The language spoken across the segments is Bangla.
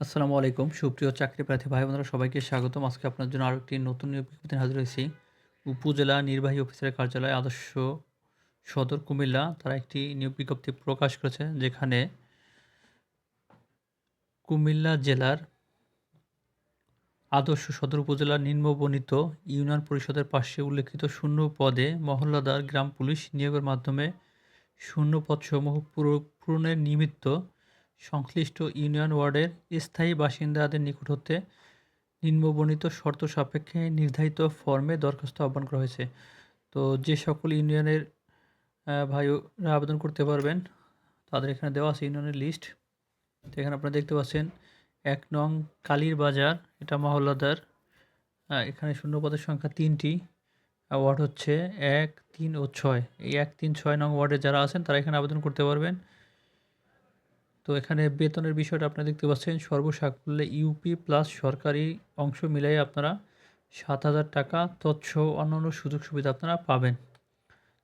আসসালামু আলাইকুম। সুপ্রিয় চাকরি প্রার্থী ভাই বোনেরা, সবাইকে স্বাগতম। আজকে আপনার জন্য আরও একটি নতুন নিয়োগ বিজ্ঞপ্তি হাজির হয়েছি। উপজেলা নির্বাহী অফিসারের কার্যালয় আদর্শ সদর কুমিল্লা, তারা একটি নিয়োগ বিজ্ঞপ্তি প্রকাশ করেছে, যেখানে কুমিল্লা জেলার আদর্শ সদর উপজেলার নিম্নবর্ণিত ইউনিয়ন পরিষদের পাশে উল্লেখিত শূন্য পদে মহল্লাদার গ্রাম পুলিশ নিয়োগের মাধ্যমে শূন্য পদসমূহ পূর- পূরণের নিমিত্ত সংশ্লিষ্ট ইউনিয়ন ওয়ার্ডের স্থায়ী বাসিন্দাদের নিকট হতে নিম্নবর্ণিত শর্ত সাপেক্ষে নির্ধারিত ফর্মে দরখাস্ত আহ্বান করা হয়েছে। তো যে সকল ইউনিয়নের ভাইরা আবেদন করতে পারবেন, তাদের এখানে দেওয়া আছে ইউনিয়নের লিস্ট। তো এখানে আপনারা দেখতে পাচ্ছেন, এক নং কালীর বাজার, এটা মহল্লাদার। এখানে শূন্য পদের সংখ্যা তিনটি ওয়ার্ড হচ্ছে এক, তিন ও ছয়। এই এক, তিন, ছয় নং ওয়ার্ডে যারা আছেন, তারা এখানে আবেদন করতে পারবেন। তো এখানে বেতনের বিষয়টা আপনারা দেখতে পাচ্ছেন। সর্বসাকুল্যে ইউপি প্লাস সরকারি অংশ মিলাই আপনারা সাত হাজার টাকা তৎস অন্যান্য সুযোগ সুবিধা আপনারা পাবেন।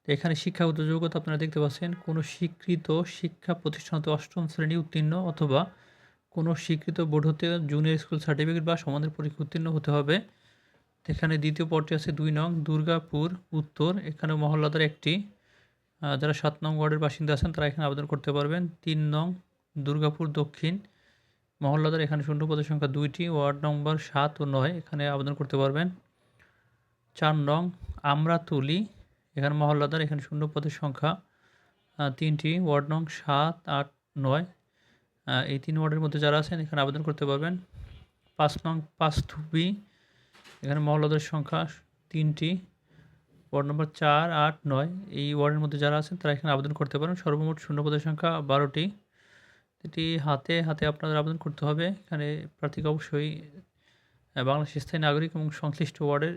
এখানে শিক্ষাগত যোগ্যতা আপনারা দেখতে পাচ্ছেন, কোনো স্বীকৃত শিক্ষা প্রতিষ্ঠান হতে অষ্টম শ্রেণি উত্তীর্ণ অথবা কোনো স্বীকৃত বোর্ড হতে জুনিয়র স্কুল সার্টিফিকেট বা সমানের পরীক্ষা উত্তীর্ণ হতে হবে। এখানে দ্বিতীয় পদটি আছে দুই নং, দুর্গাপুর, উত্তর। এখানে মহল্লাদার একটি যারা সাত নং ওয়ার্ডের বাসিন্দা আছেন তারা এখানে আবেদন করতে পারবেন। তিন নং দুর্গাপুর দক্ষিণ মহল্লাদার এখানে শূন্য পদের সংখ্যা দুইটি, ওয়ার্ড নম্বর সাত ও নয়, এখানে আবেদন করতে পারবেন। চার নং আমরা তুলি এখানে মহল্লাদার এখানে শূন্য পদের সংখ্যা তিনটি, ওয়ার্ড নং সাত, আট, নয়। এই তিন ওয়ার্ডের মধ্যে যারা আছেন, এখানে আবেদন করতে পারবেন। পাঁচ নং পাঁচ থুবি এখানে মহল্লাদার সংখ্যা তিনটি, ওয়ার্ড নম্বর চার, আট, নয়। এই ওয়ার্ডের মধ্যে যারা আছেন, তারা এখানে আবেদন করতে পারেন। সর্বমোট শূন্য পদের সংখ্যা বারোটি। এটি হাতে হাতে আপনাদের আবেদন করতে হবে। এখানে প্রার্থীকে অবশ্যই বাংলাদেশ স্থায়ী নাগরিক এবং সংশ্লিষ্ট ওয়ার্ডের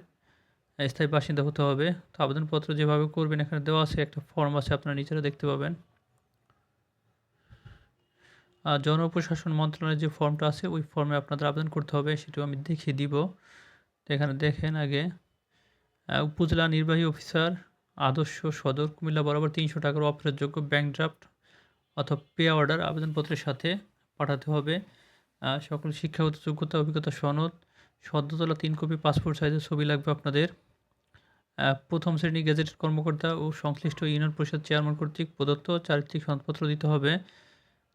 স্থায়ী বাসিন্দা হতে হবে। তো আবেদনপত্র যেভাবে করবেন, এখানে দেওয়া আছে, একটা ফর্ম আছে, আপনারা নিচেরা দেখতে পাবেন। আর জনপ্রশাসন মন্ত্রণালয়ের যে ফর্মটা আছে, ওই ফর্মে আপনাদের আবেদন করতে হবে, সেটাও আমি দেখিয়ে দিব। তো এখানে দেখেন আগে উপজেলা নির্বাহী অফিসার, আদর্শ সদর কুমিল্লা বরাবর তিনশো টাকার অফারের যোগ্য ব্যাংক ড্রাফট অথবা পে অর্ডার আবেদনপত্রের সাথে পাঠাতে হবে। সকল শিক্ষাগত যোগ্যতা, অভিজ্ঞতা, সনদ সদ্য তোলা তিন কপি পাসপোর্ট সাইজের ছবি লাগবে আপনাদের। প্রথম শ্রেণি গেজেটেড কর্মকর্তা ও সংশ্লিষ্ট ইউনিয়ন পরিষদ চেয়ারম্যান কর্তৃক প্রদত্ত চারিত্রিক সনদপত্র দিতে হবে।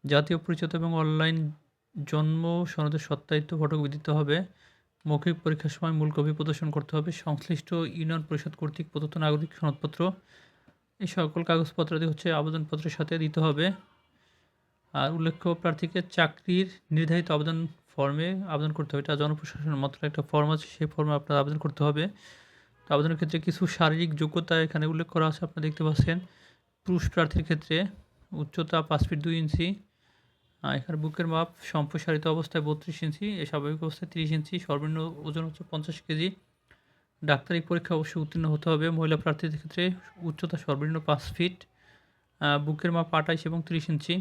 জাতীয় পরিচয় এবং অনলাইন জন্ম, সনদের সত্যায়িত ফটোকপি দিতে হবে। মৌখিক পরীক্ষার সময় মূল কপি প্রদর্শন করতে হবে। সংশ্লিষ্ট ইউনিয়ন পরিষদ কর্তৃক প্রদত্ত নাগরিক সনদপত্র এই সকল কাগজপত্রাদি হচ্ছে আবেদনপত্রের সাথে দিতে হবে। আর উল্লেখ্য, প্রার্থীকে চাকরির নির্ধারিত আবেদন ফর্মে আবেদন করতে হবে। এটা জনপ্রশাসন মাত্র একটা ফর্ম আছে, সেই ফর্মে আপনার আবেদন করতে হবে। তো আবেদনের ক্ষেত্রে কিছু শারীরিক যোগ্যতা এখানে উল্লেখ করা আছে, আপনারা দেখতে পাচ্ছেন। পুরুষ প্রার্থীর ক্ষেত্রে উচ্চতা পাঁচ ফিট দুই ইঞ্চি এখানে বুকের মাপ সম্প্রসারিত অবস্থায় বত্রিশ ইঞ্চি, এ স্বাভাবিক অবস্থায় তিরিশ ইঞ্চি, সর্বনিম্ন ওজন হচ্ছে পঞ্চাশ কেজি। ডাক্তারি পরীক্ষা অবশ্যই উত্তীর্ণ হতে হবে। মহিলা প্রার্থীদের ক্ষেত্রে উচ্চতা সর্বনিম্ন পাঁচ ফিট বুকের মাপ আঠাইশ এবং তিরিশ ইঞ্চি।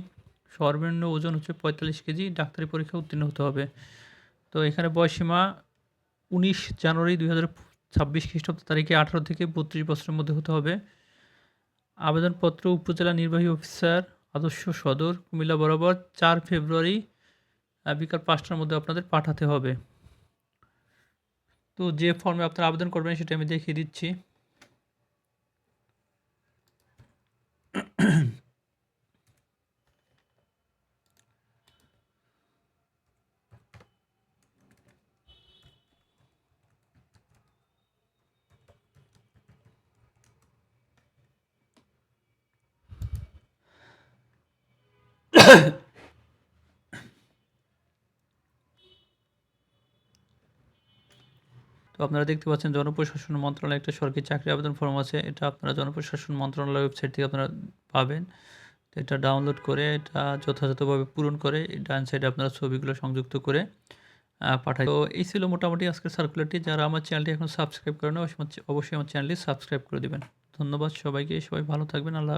সর্বনিম্ন ওজন হচ্ছে পঁয়তাল্লিশ কেজি, ডাক্তারি পরীক্ষা উত্তীর্ণ হতে হবে। তো এখানে বয়সীমা উনিশ জানুয়ারি দুই হাজার ছাব্বিশ খ্রিস্টাব্দ তারিখে আঠারো থেকে বত্রিশ বছরের মধ্যে হতে হবে। আবেদনপত্র উপজেলা নির্বাহী অফিসার আদর্শ সদর কুমিল্লা বরাবর চার ফেব্রুয়ারি বিকাল পাঁচটার মধ্যে আপনাদের পাঠাতে হবে। তো যে ফর্মে আপনারা আবেদন করবেন সেটা আমি দেখিয়ে দিচ্ছি। তো আপনারা দেখতে পাচ্ছেন জনপ্রশাসন মন্ত্রণালয় একটা সরকারি চাকরি আবেদন ফর্ম আছে। এটা আপনারা জনপ্রশাসন মন্ত্রণালয় ওয়েবসাইট থেকে আপনারা পাবেন। তো এটা ডাউনলোড করে এটা যথাযথভাবে পূরণ করে ডান সাইডে আপনারা ছবিগুলো সংযুক্ত করে পাঠাই। তো এই ছিল মোটামুটি আজকের সার্কুলারটি যারা আমার চ্যানেলটি এখন সাবস্ক্রাইব করে করেন অবশ্যই আমার চ্যানেলটি সাবস্ক্রাইব করে দেবেন। ধন্যবাদ সবাইকে, সবাই ভালো থাকবেন, আল্লাহ